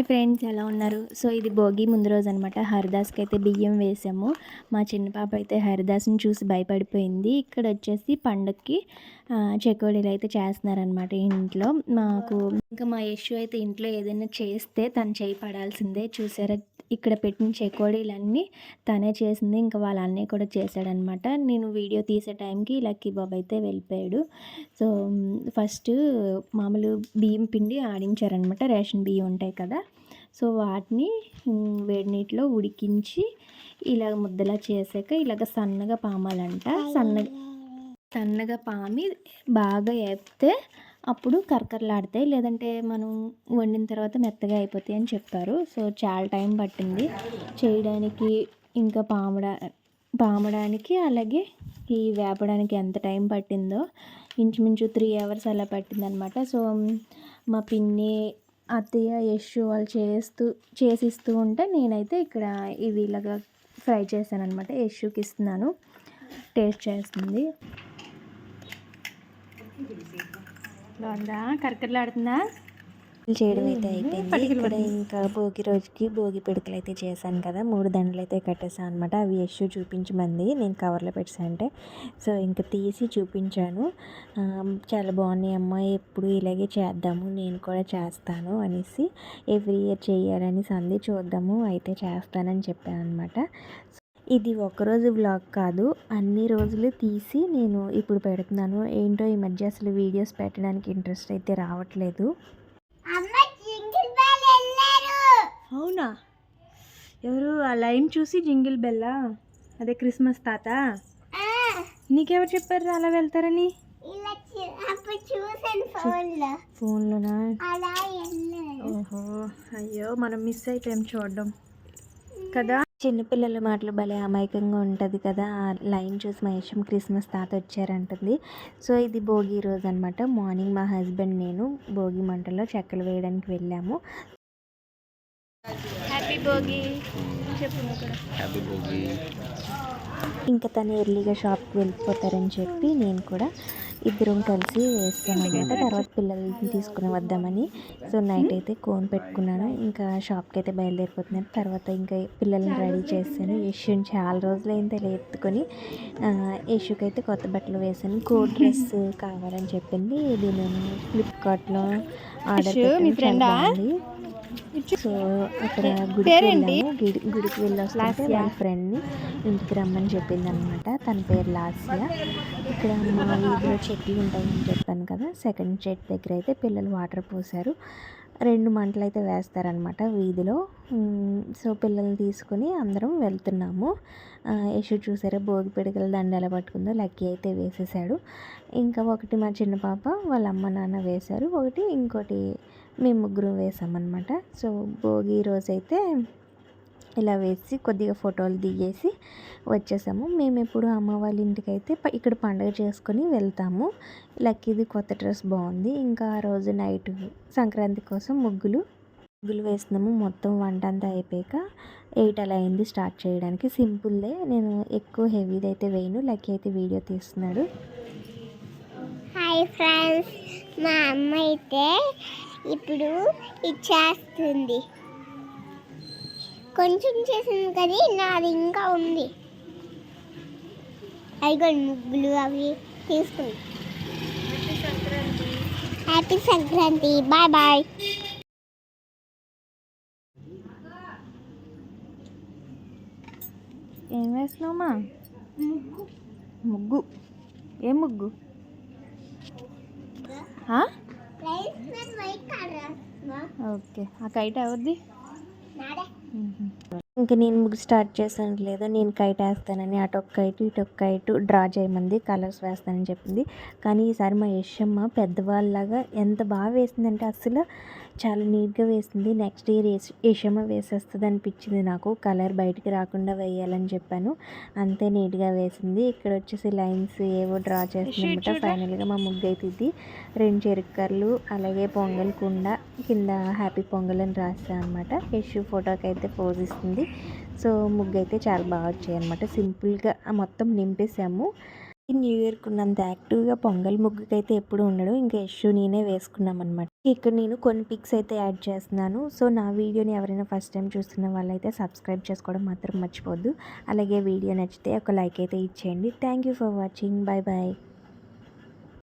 Hi friends ఎలా ఉన్నారు? So ఇది భోగి ముందు రోజు అనమాట హరిదాస్కి అయితే బియ్యం వేసాము. మా చిన్న పాప అయితే హరిదాస్ని చూసి భయపడిపోయింది. ఇక్కడ వచ్చేసి పండక్కి చెకోడీలు అయితే చేస్తున్నారనమాట ఇంట్లో. మాకు ఇంకా మా యశు అయితే ఇంట్లో ఏదైనా చేస్తే తను చేయి పడాల్సిందే. చూసారా? ఇక్కడ పెట్టిన చెకోడీలన్నీ తనే చేసింది. ఇంకా వాళ్ళ అన్నయ్య కూడా చేశాడనమాట నేను వీడియో తీసే టైంకి లక్కీ బాబు అయితే వెళ్ళిపోయాడు. సో ఫస్ట్ మామూలు బియ్యం పిండి ఆడించారనమాట రేషన్ బియ్యం ఉంటాయి కదా. సో వాటిని వేడి నీటిలో ఉడికించి ఇలా ముద్దలా చేసాక ఇలాగ సన్నగా పామాలంట. సన్నగా సన్నగా పామి బాగా వేపితే అప్పుడు కరకరలాడతాయి. లేదంటే మనం వండిన తర్వాత మెత్తగా అయిపోతాయి అని చెప్పారు సో చాలా టైం పట్టింది చేయడానికి ఇంకా పామడా పామడానికి అలాగే ఈ వేపడానికి ఎంత టైం పట్టిందో ఇంచుమించు త్రీ అవర్స్ అలా పట్టిందనమాట. సో మా పిన్ని అత్తయ్య యశు వాళ్ళు చేస్తూ చేసిస్తూ ఉంటే నేనైతే ఇక్కడ ఇవి ఇలాగా ఫ్రై చేశాను అనమాట యశుకి ఇస్తున్నాను. టేస్ట్ చేస్తుంది. బాగుందా? కరకరలాడుతుందా? చేయడం అయితే అయిపోయింది. ఇక్కడ ఇంకా భోగి రోజుకి భోగి పిడకలు అయితే చేశాను కదా. మూడు దండలు అయితే కట్టేసాను అనమాట అవి యశు చూపించమంది. నేను కవర్లో పెట్టాను అంటే. సో ఇంకా తీసి చూపించాను. చాలా బాగున్నాయి అమ్మ. ఎప్పుడు ఇలాగే చేద్దాము. నేను కూడా చేస్తాను అనేసి ఎవ్రీ ఇయర్ చేయాలని సంది చూద్దాము అయితే చేస్తానని చెప్పాను అనమాట ఇది ఒకరోజు వ్లాగ్ కాదు. అన్ని రోజులు తీసి నేను ఇప్పుడు పెడుతున్నాను. ఏంటో ఈ మధ్య అసలు వీడియోస్ పెట్టడానికి ఇంట్రెస్ట్ అయితే రావట్లేదు. అవునా? ఎవరు ఆ లైన్ చూసి జింగిల్ బెల్లా? అదే క్రిస్మస్ తాత? నీకెవరు చెప్పారు అలా వెళ్తారని? ఫోన్లోనా? ఓహో అయ్యో మనం మిస్ అయిపోయాం చూడడం. కదా? చిన్నపిల్లల మాటలు భలే అమాయకంగా ఉంటుంది కదా. ఆ లైన్ చూసి మహేషం క్రిస్మస్ తాత వచ్చారంటుంది. సో ఇది భోగి రోజు అనమాట మార్నింగ్ మా హస్బెండ్ నేను భోగి మంటలో చెక్కలు వేయడానికి వెళ్ళాము. హ్యాపీ భోగి. నువ్వు కూడా. ఇంకా తను ఎర్లీగా షాప్కి వెళ్ళిపోతారని చెప్పి నేను కూడా ఇద్దరం కలిసి వేస్తాను అనమాట తర్వాత పిల్లల్ని తీసుకుని వద్దామని. సో నైట్ అయితే కోన్ పెట్టుకున్నాను. ఇంకా షాప్కి అయితే బయలుదేరిపోతున్నాను. తర్వాత ఇంకా పిల్లల్ని రెడీ చేశాను యశుని చాలా రోజులైంది ఎత్తుకొని ఆ, యశుకి అయితే కొత్త బట్టలు వేసాను. కోట్ డ్రెస్ కావాలని చెప్పింది. ఇది నేను ఫ్లిప్కార్ట్లో ఆర్డర్ మీ ఫ్రెండా? సో అక్కడ గుడికి? వెళ్ళాము. గుడి గుడికి వెళ్ళి వస్తుంటే లాస్యా. వాళ్ళ ఫ్రెండ్ని ఇంటికి రమ్మని చెప్పింది అనమాట తన పేరు లాస్య. ఇక్కడ మా వీధిలో చెట్లు ఉంటాయని చెప్పాను కదా. సెకండ్ చెట్టు దగ్గర అయితే పిల్లలు వాటర్ పోసారు రెండు మంటలు అయితే వేస్తారనమాట వీధిలో. సో పిల్లల్ని తీసుకుని అందరం వెళ్తున్నాము. యశు చూసారా? భోగి పిడకల దండ ఎలా పట్టుకుందో లక్కీ అయితే వేసేసాడు ఇంకా ఒకటి మా చిన్న పాప వాళ్ళ అమ్మ నాన్న వేశారు. ఒకటి ఇంకోటి మేము ముగ్గురు వేసామన్నమాట. సో భోగి రోజైతే ఇలా వేసి కొద్దిగా ఫోటోలు దిగేసి వచ్చేసాము. మేము ఎప్పుడు అమ్మ వాళ్ళ ఇంటికి అయితే ప- ఇక్కడ పండగ చేసుకొని వెళ్తాము. లక్కీది కొత్త డ్రెస్ బాగుంది. ఇంకా ఆ రోజు నైట్ సంక్రాంతి కోసం ముగ్గులు ముగ్గులు వేసినాము మొత్తం వంట అంతా అయిపోయాక ఎయిట్ అలా అయింది స్టార్ట్ చేయడానికి. సింపుల్దే. నేను ఎక్కువ హెవీది అయితే వేయను. లక్కీ అయితే వీడియో తీస్తున్నాడు. Hi friends. మా అమ్మ అయితే ఇప్పుడు ఇచ్చేస్తుంది కొంచెం చేసింది కానీ నాది ఇంకా ఉంది. అయిగోండి ముగ్గులు అవి తీసుకుని. హ్యాపీ సంక్రాంతి. Bye bye. ఏం వేస్తున్నావమ్మా? ముగ్గు. ఏ ముగ్గు? ఓకే. ఆ కైట్ ఎవరిది? ఇంకా నేను ముగ్గు స్టార్ట్ చేశాను లేదా నేను కైట్ వేస్తానని అటు ఒక కైట్ ఇటు ఒక కైట్ డ్రా చేయమంది కలర్స్ వేస్తానని చెప్పింది. కానీ ఈసారి మా యశమ్మ పెద్దవాళ్ళలాగా ఎంత బాగా వేసిందంటే అసలు చాలా నీట్గా వేసింది. నెక్స్ట్ ఇయర్ యశమ్మ వేసేస్తుంది అనిపించింది నాకు. కలర్ బయటికి రాకుండా వేయాలని చెప్పాను. అంతే నీట్గా వేసింది. ఇక్కడ వచ్చేసి లైన్స్ ఏవో డ్రా చేస్తుందన్నమాట ఫైనల్గా మా ముగ్గు అయితే ఇది రెండు చెరుక్కర్లు అలాగే పొంగల్ కుండ కింద హ్యాపీ పొంగల్ అని రాస్తాను అనమాట యశు ఫోటోకి అయితే పోజ్ ఇస్తుంది. సో ముగ్గు అయితే చాలా బాగా వచ్చాయి అనమాట సింపుల్గా మొత్తం నింపేసాము న్యూ ఇయర్కి ఉన్నంత యాక్టివ్గా పొంగల్ ముగ్గుకి అయితే ఎప్పుడు ఉండడు. ఇంకా యశు నేనే వేసుకున్నాం అనమాట ఇక్కడ నేను కొన్ని పిక్స్ అయితే యాడ్ చేస్తున్నాను. సో నా వీడియోని ఎవరైనా ఫస్ట్ టైం చూస్తున్న వాళ్ళైతే సబ్స్క్రైబ్ చేసుకోవడం మాత్రం మర్చిపోద్దు అలాగే వీడియో నచ్చితే ఒక లైక్ అయితే ఇచ్చేయండి. Thank you for watching. Bye bye